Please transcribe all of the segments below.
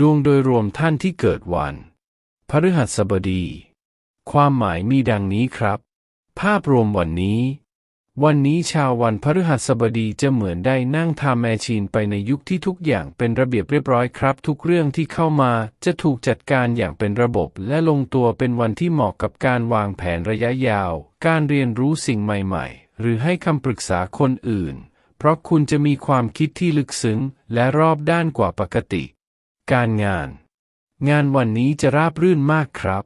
ดวงโดยรวมท่านที่เกิดวัน พฤหัสบดี ความหมายมีดังนี้ครับ ภาพรวมวันนี้ วันนี้ชาววันพฤหัสบดีจะเหมือนได้นั่งทำแมชชีนไปในยุคที่ทุกอย่างเป็นระเบียบเรียบร้อยครับ ทุกเรื่องที่เข้ามาจะถูกจัดการอย่างเป็นระบบ และลงตัวเป็นวันที่เหมาะกับการวางแผนระยะยาว การเรียนรู้สิ่งใหม่ๆ หรือให้คำปรึกษาคนอื่น เพราะคุณจะมีความคิดที่ลึกซึ้ง และรอบด้านกว่าปกติ การงาน งานวันนี้จะราบรื่นมากครับ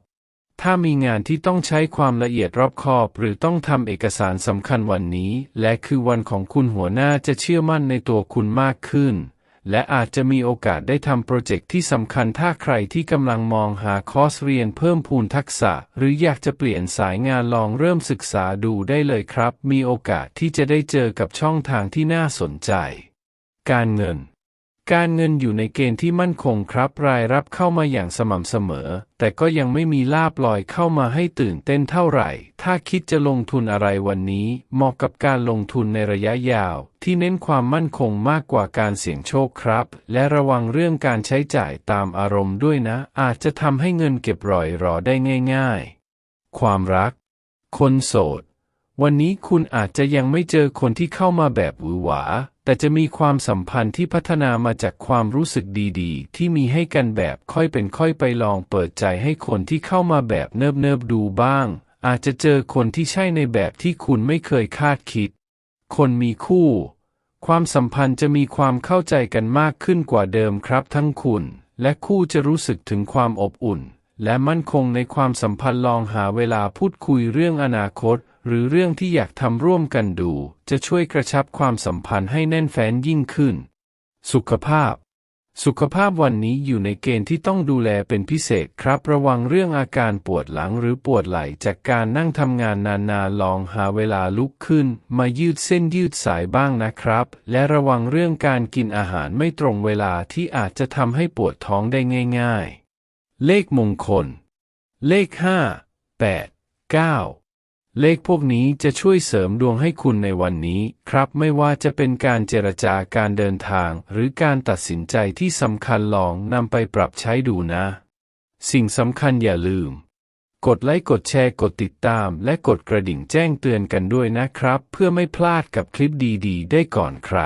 ถ้ามีงานที่ต้องใช้ความละเอียดรอบคอบ หรือต้องทำเอกสารสำคัญวันนี้ และคือวันของคุณหัวหน้าจะเชื่อมั่นในตัวคุณมากขึ้น และอาจจะมีโอกาสได้ทำโปรเจกต์ที่สำคัญถ้าใครที่กำลังมองหาคอร์สเรียนเพิ่มพูนทักษะ หรืออยากจะเปลี่ยนสายงานลองเริ่มศึกษาดูได้เลยครับ มีโอกาสที่จะได้เจอกับช่องทางที่น่าสนใจ การเงิน การเงินอยู่ในเกณฑ์ที่มั่นคงครับ รายรับเข้ามาอย่างสม่ำเสมอ แต่ก็ยังไม่มีลาบลอยเข้ามาให้ตื่นเต้นเท่าไหร่ ถ้าคิดจะลงทุนอะไรวันนี้ เหมาะกับการลงทุนในระยะยาว ที่เน้นความมั่นคงมากกว่าการเสี่ยงโชคครับ และระวังเรื่องการใช้จ่ายตามอารมณ์ด้วยนะ อาจจะทำให้เงินเก็บรอยรอได้ง่าย ๆ ความรัก คนโสด วันนี้คุณอาจจะยังไม่เจอคนที่เข้ามาแบบหวือหวา แต่จะมีความสัมพันธ์ที่พัฒนามาจากความรู้สึกดีๆ ที่มีให้กันแบบค่อยเป็นค่อยไปลองเปิดใจให้คนที่เข้ามาแบบเนิบๆดูบ้าง อาจจะเจอคนที่ใช่ในแบบที่คุณไม่เคยคาดคิด คนมีคู่ ความสัมพันธ์จะมีความเข้าใจกันมากขึ้นกว่าเดิมครับทั้งคุณ และคู่จะรู้สึกถึงความอบอุ่น และมั่นคงในความสัมพันธ์ลองหาเวลาพูดคุยเรื่องอนาคต หรือเรื่องที่อยากทำร่วมกันดู จะช่วยกระชับความสัมพันธ์ให้แน่นแฟ้นยิ่งขึ้น สุขภาพ สุขภาพวันนี้อยู่ในเกณฑ์ที่ต้องดูแลเป็นพิเศษครับ ระวังเรื่องอาการปวดหลังหรือปวดไหล่จากการนั่งทำงานนานๆ ลองหาเวลาลุกขึ้น มายืดเส้นยืดสายบ้างนะครับ และระวังเรื่องการกินอาหารไม่ตรงเวลาที่อาจจะทำให้ปวดท้องได้ง่าย ๆ เลขมงคล เลข 5 8 9 เลขพวกนี้จะช่วยเสริมดวงให้คุณในวันนี้ครับไม่ว่าจะเป็นการเจรจาการเดินทาง หรือการตัดสินใจที่สำคัญลองนำไปปรับใช้ดูนะ สิ่งสำคัญอย่าลืม กดไลค์กดแชร์กดติดตาม และกดกระดิ่งแจ้งเตือนกันด้วยนะครับ เพื่อไม่พลาดกับคลิปดี ๆ ได้ก่อนใคร